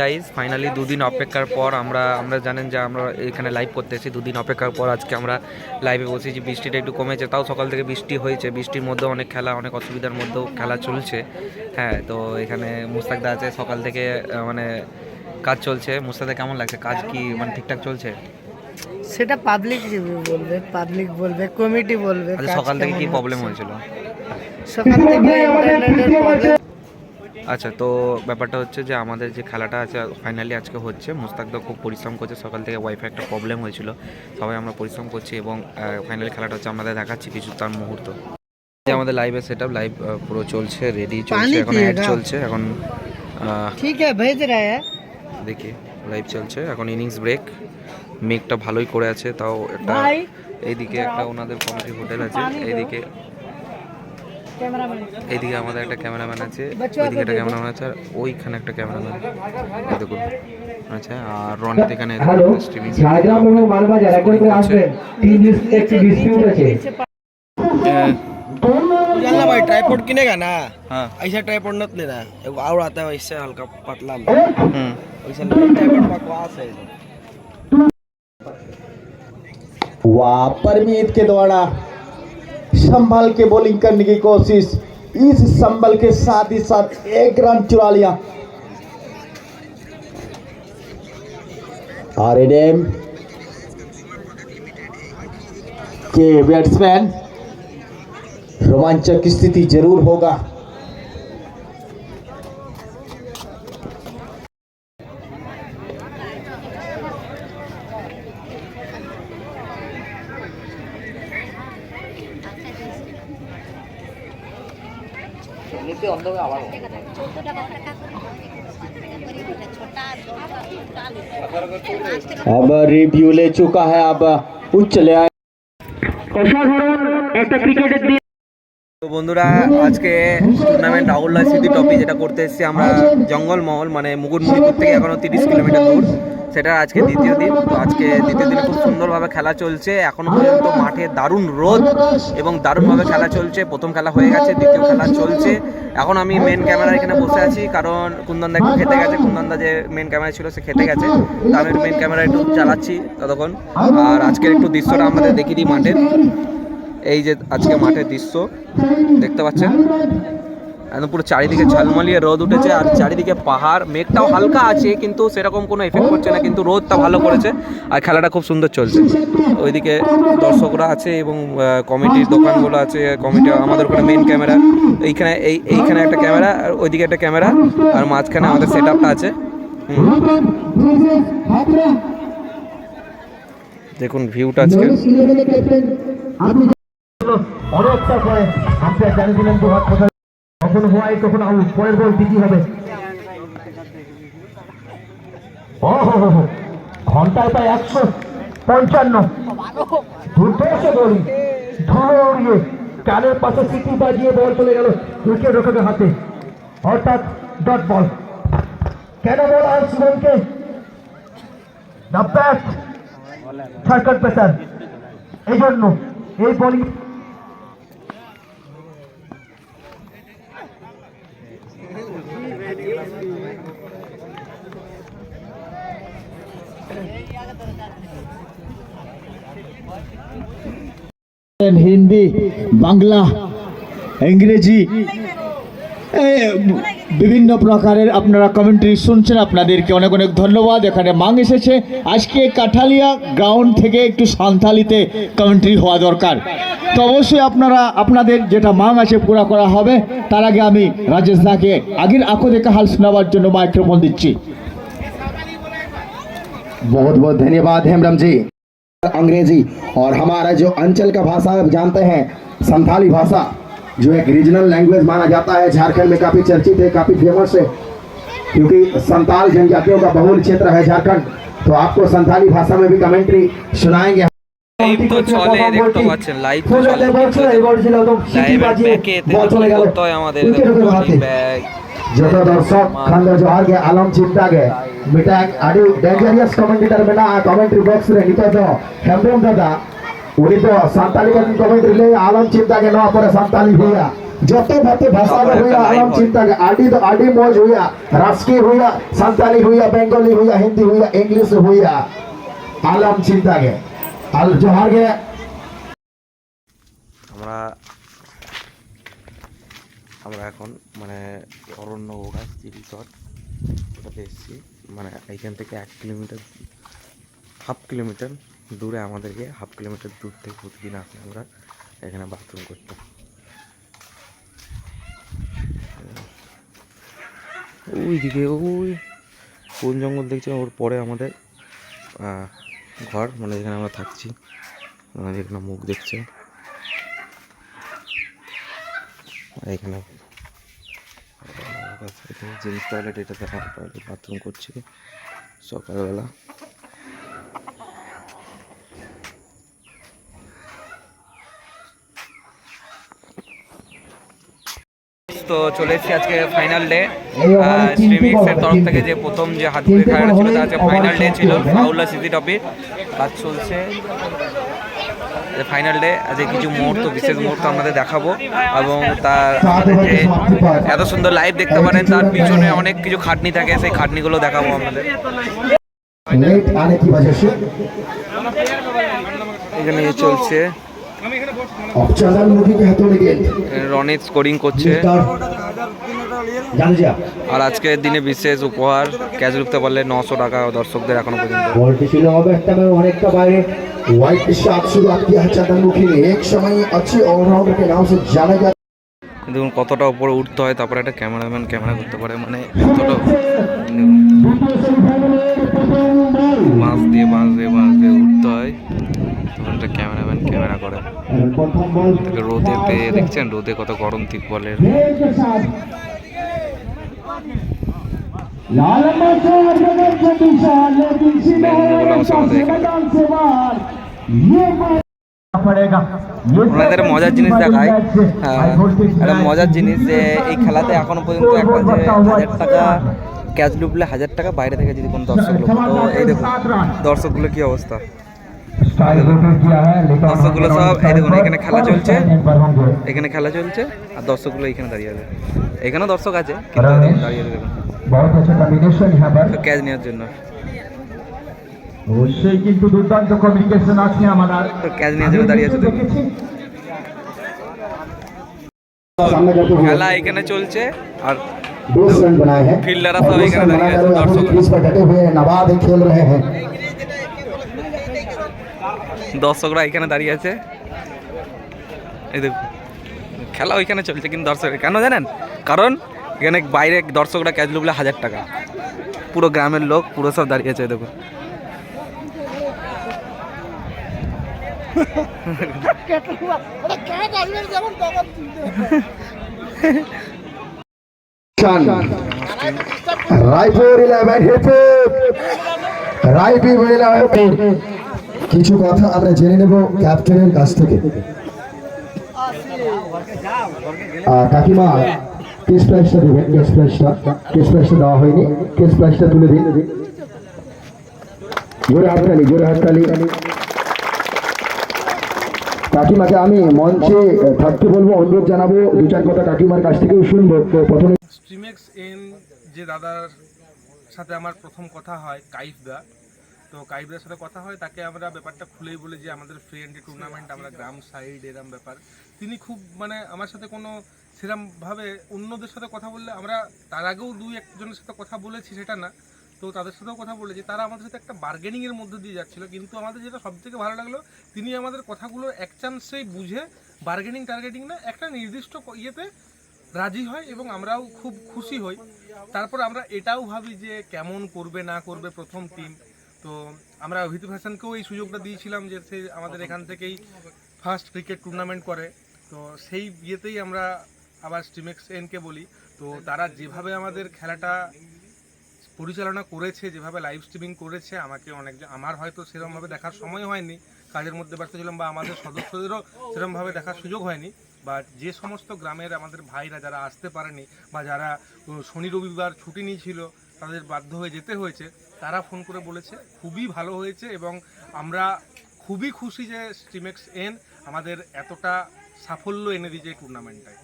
Guys finally দুদিন অপেক্ষার পর আমরা আমরা জানেন যে আমরা এখানে লাইভ করতে এসেছি দুদিন অপেক্ষার পর আজকে আমরা লাইভে বসেছি। বৃষ্টিটা একটু কমেছে। তাও সকাল থেকে বৃষ্টি হয়েছে। বৃষ্টির মধ্যেও অনেক খেলা অনেক অসুবিধার মধ্যেও খেলা চলছে। হ্যাঁ তো এখানে মুস্তাকদা আছে। সকাল থেকে মানে কাজ চলছে। মুস্তাকদা কেমন লাগছে? কাজ কি মানে ঠিকঠাক চলছে? সেটা পাবলিক বলবে পাবলিক বলবে কমিটি বলবে আচ্ছা সকাল থেকে কি প্রবলেম। হয়েছিল? সকাল থেকে আচ্ছা তো ব্যাপারটা হচ্ছে যে আমাদের যে খেলাটা আছে ফাইনালি আজকে হচ্ছে মুস্তাকদা খুব পরিশ্রম করছে সকাল থেকে ওয়াইফাই একটা প্রবলেম হয়েছিল সবাই আমরা পরিশ্রম করছি এবং ফাইনালি খেলাটা হচ্ছে আমাদের দেখাচ্ছি কিছু তার মুহূর্ত আমাদের লাইভে সেট আপ লাইভ পুরো চলছে রেডি চলছে এখন। অ্যাড চলছে এখন ঠিক আছে ভেজ রা। দেখি লাইভ চলছে এখন ইনিংস ব্রেক মেঘটা ভালোই করে আছে তাও একটা এইদিকে একটা ওনাদের কমিটি হোটেল আছে এইদিকে এইদিকে আমাদের একটা ক্যামেরাম্যান আছে বাচ্চা ওইদিকে একটা আছে ক্যামেরাম্যান আছে আর ওইখানে একটা ক্যামেরাম্যান এই দেখুন আচ্ছা আর রনিত এখানে হ্যালো স্ট্রিমিং ঝাড়গ্রাম এবং মালবাজার একবার করে আসবেন তিন দিন একটু ডিসপিউট আছে चलना भाई ट्राईपोर्ड किनेगा ना हाँ ऐसा ट्राईपोर्ड मत लेना एगो और आता है इससे हल्का पतला में হুম वैसा ट्राईपोर्ड बकवास है वाह परमीत के द्वारा संभल के बॉलिंग करने की कोशिश। इस संभल के साथ ही साथ एक रन चुरा लिया। आरएडएम के बैट्समैन रोमांचक स्थिति ज़रूर होगा। अब रिव्यू ले चुका है अब उच्च चले आए তো বন্ধুরা আজকে টুর্নামেন্ট রাহুল্লাহ স্মৃতি ট্রফি যেটা করতে এসেছি আমরা জঙ্গলমহল মানে মুকুটমণিপুর থেকে এখনো তিরিশ কিলোমিটার দূর সেটা আজকে দ্বিতীয় দিন। তো আজকে দ্বিতীয় দিনে খুব সুন্দরভাবে খেলা চলছে। এখনও পর্যন্ত মাঠে দারুণ রোদ এবং দারুণভাবে খেলা চলছে। প্রথম খেলা হয়ে গেছে, দ্বিতীয় খেলা চলছে। এখন আমি মেন ক্যামেরা এখানে বসে আছি, কারণ কুন্দনদা একটু খেতে গেছে। কুন্দনদা যে মেন ক্যামেরা ছিল, সে খেতে গেছে। তো আমি মেন ক্যামেরা একটু চালাচ্ছি ততক্ষণ। আর আজকের একটু দৃশ্যটা আমাদের দেখিয়ে দিই মাঠের। এই যে আজকে মাঠের দৃশ্য, দেখতে পাচ্ছেন? একদম পুরো চারিদিকে ঝলমলিয়ে রোদ উঠেছে আর চারিদিকে পাহাড়, মেঘটাও হালকা আছে, কিন্তু সেরকম কোনো এফেক্ট করছে না, কিন্তু রোদটা ভালো করেছে আর খেলাটা খুব সুন্দর চলছে। ওইদিকে দর্শকরা আছে এবং কমিটির দোকানগুলো আছে, কমিটি আমাদের ওখানে মেন ক্যামেরা এইখানে এই, এইখানে একটা ক্যামেরা আর ওইদিকে একটা ক্যামেরা আর মাঝখানে আমাদের সেট আপটা আছে দেখুন ভিউটা আজকে। অনেকটা পরে আম্পায়ার জানিয়েছিলেন দু হাত কখন হওয়ায় তখন আউট। পরের বল দিতে হবে? ঘন্টায় প্রায় একশো পঞ্চান্ন। দুর্ধর্ষ কানের পাশে সিটি বাজিয়ে বল চলে গেল উইকেট রক্ষকের হাতে। অর্থাৎ ডট বল কেন বল আর শিবমকে দ্য ব্যাট সার্কার পেসার এই জন্য এই বলিং হিন্দি বাংলা ইংরেজি এ, বিভিন্ন প্রকারের আপনারা কমেন্ট্রি শুনছেন আপনাদেরকে অনেক অনেক ধন্যবাদ এখানে মাং এসেছে আজকে কাঠালিয়া গ্রাউন্ড থেকে একটু সান্তালিতে কমেন্ট্রি হওয়া দরকার তো অবশ্যই আপনারা আপনাদের যেটা মাং আছে পুরা করা হবে তার আগে আমি রাজেশ দাকে আগের আঁকো দেখা হাল শোনাবার জন্য মাইক্রোফোন দিচ্ছি बहुत बहुत धन्यवाद हेमरम जी अंग्रेजी और हमारा जो अंचल का भाषा आप जानते हैं संथाली भाषा जो एक रीजनल लैंग्वेज माना जाता है झारखंड में काफ़ी चर्चित है काफ़ी फेमस है क्योंकि संताल जनजातियों का बहुल क्षेत्र है झारखंड तो आपको संथाली भाषा में भी कमेंट्री सुनाएंगे লাইভ তো চলে দেখতে পাচ্ছেন লাইভ তো চলে লাইভের ব্যাকে এতে করতে হয় আমাদের ব্যাগ যত দর্শক খন্ড জোহার গে আলম চিন্তা গে মিটা আডি ডেঞ্জারিয়াস কমেন্টেটর মেনা কমেন্ট্রি বক্স রে নিত তো হেমব্রম দাদা উনি তো সাঁওতালি কাজ কমেন্ট রিলে আলম চিন্তাকে নেওয়া পরে সাঁওতালি হইয়া যত ভাতে ভাষা হইয়া আলম চিন্তাকে আডি তো আডি মজ হইয়া রাজকীয় হইয়া সাঁওতালি হইয়া বেঙ্গলি হইয়া হিন্দি হইয়া ইংলিশ হইয়া আলম চিন্তাকে। আল জোহারকে আমরা আমরা এখন মানে অরণ্য ওগাছ রিসর্ট ওটাতে এসেছি। মানে এখান থেকে এক কিলোমিটার হাফ কিলোমিটার দূরে আমাদেরকে হাফ কিলোমিটার দূর থেকে প্রতিদিন আসি আমরা এখানে বাথরুম করতে ওই দিকে ওই কোন জঙ্গল দেখছি ওর পরে আমাদের ঘর মানে যেখানে আমরা থাকছি এখানে মুখ দেখছে। এখানে জিন্স টয়লেট এটাতে টয়লেট বাথরুম করছি সকালবেলা। তো চলে এসেছি আজকে ফাইনাল ডে স্ট্রিমিক্সের তরফ থেকে যে প্রথম যে হাতগুলি খেলাটা ছিল তা আজকে ফাইনাল ডে ছিল ফাউলা সিটি টপি কাজ চলছে। ফাইনাল ডে আজকে কিছু মুহূর্ত বিশেষ মুহূর্ত আমাদের দেখাবো। এবং তার যে এত সুন্দর লাইভ দেখতে পারেন তার পিছনে অনেক কিছু খাটনি থাকে সেই খাটনিগুলো দেখাবো আমাদের। এখানে চলছে। রনিত স্কোরিং করছে। আর দিনে বিশেষ উপহার ক্যাচ ঢুকতে পারলে নশো টাকা দর্শকদের এখনও পর্যন্ত। বলটি ছিল হবে একটা অনেকটা বাইরে। হোয়াইট শার্ট এক সময় আছে সে জানা যায় দেখুন কতটা উপরে উঠতে হয় তারপরে একটা ক্যামেরাম্যান ক্যামেরা করতে পারে মানে কতটা বাঁশ দিয়ে বাঁশ দিয়ে বাঁশ দিয়ে উঠতে হয়। একটা ক্যামেরাম্যান ক্যামেরা করে। রোদে পেয়ে দেখছেন রোদে কত গরম ঠিক বলে ওনাদের মজার জিনিস দেখায় হ্যাঁ, একটা মজার জিনিস যে এই খেলাতে এখনও পর্যন্ত একটা যে হাজার টাকা ক্যাচ ডুবলে হাজার টাকা বাইরে থেকে যদি কোনো দর্শক তো এই দেখুন দর্শকগুলো কি অবস্থা? দর্শকগুলো সব এই দেখুন এখানে খেলা চলছে এখানে খেলা চলছে আর দর্শকগুলো এখানে দাঁড়িয়ে আছে এখানেও দর্শক আছে কিন্তু এই দেখুন দাঁড়িয়ে আছে দেখুন बहुत अच्छा कॉम्बिनेशन यहाँ पर ক্যাচ নেওয়ার জন্য অবশ্যই কিন্তু দুর্দান্ত কমিউনিকেশন আছে আমার তো ক্যাচ নেওয়ার জন্য দাঁড়িয়ে আছে দেখুন सामने करते हुए খেলা এখানে চলছে আর बीस रन बनाए हैं फील्डर और सब बीस एक रन नजर बनाकर है, राहुल दर्शक- क्रीज पर डटे हुए हैं नवाब खेल रहे हैं দর্শকরা এখানে দাঁড়িয়ে আছে। এই দেখুন, খেলা ওইখানে চলছে কিন্তু দর্শক কেন জানেন? কারণ এখানে বাইরে দর্শকরা ক্যাচ লুবলে হাজার টাকা। পুরো গ্রামের লোক, পুরো সব দাঁড়িয়ে আছে দেখুন। Raipur eleven Raipur eleven. কিছু কথা আমরা জেনে নেব ক্যাপ্টেনের কাছ থেকে। কাকিমা কেস প্রাইসটা দেবেন কেস প্রাইসটা কেস প্রাইসটা দেওয়া হয়নি। কেস প্রাইসটা তুলে দিন। জোরে হাততালি জোরে হাততালি কাকিমাকে আমি মঞ্চে থাকতে বলব, অনুরোধ জানাব, দু চার কথা কাকিমার কাছ থেকেও শুনব। প্রথমে স্ট্রিমেক্স এন যে দাদার সাথে আমার প্রথম কথা হয়, কাইফ তো কাইবদের সাথে কথা হয় তাকে আমরা ব্যাপারটা খুলেই বলি যে আমাদের ফ্রেন্ড টুর্নামেন্ট আমরা গ্রাম সাইড এরম ব্যাপার। তিনি খুব মানে আমার সাথে কোনো সেরমভাবে অন্যদের সাথে কথা বললে আমরা তার আগেও দুই একজনের সাথে কথা বলেছি সেটা না। তো তাদের সাথেও কথা বলেছি তারা আমাদের সাথে একটা বার্গেনিংয়ের মধ্যে দিয়ে যাচ্ছিল কিন্তু আমাদের যেটা সবথেকে ভালো লাগল তিনি আমাদের কথাগুলো এক চান্সেই বুঝে বার্গেনিং টার্গেটিং না একটা নির্দিষ্ট ইয়েতে রাজি হয় এবং আমরাও খুব খুশি হই। তারপর আমরা এটাও ভাবি যে কেমন করবে না করবে প্রথম টিম তো আমরা ভিতু হাসানকেও এই সুযোগটা দিয়েছিলাম যে সে আমাদের এখান থেকেই ফার্স্ট ক্রিকেট টুর্নামেন্ট করে। তো সেই ইয়েতেই আমরা আবার স্টিমেক্স এনকে বলি। তো তারা যেভাবে আমাদের খেলাটা পরিচালনা করেছে, যেভাবে লাইভ স্ট্রিমিং করেছে, আমাকে অনেক আমার হয়তো সেরকমভাবে দেখার সময় হয়নি, কাজের মধ্যে ব্যস্ত ছিলাম বা আমাদের সদস্যদেরও সেরকমভাবে দেখার সুযোগ হয়নি। বা যে সমস্ত গ্রামের আমাদের ভাইরা যারা আসতে পারেনি বা যারা শনি রবিবার ছুটি নিয়েছিল, তাদের বাধ্য হয়ে যেতে হয়েছে। তারা ফোন করে বলেছে, খুবই ভালো হয়েছে এবং আমরা খুবই খুশি যে স্টিমেক্স এন আমাদের এতটা সাফল্য এনে দিয়েছে এই টুর্নামেন্টটায়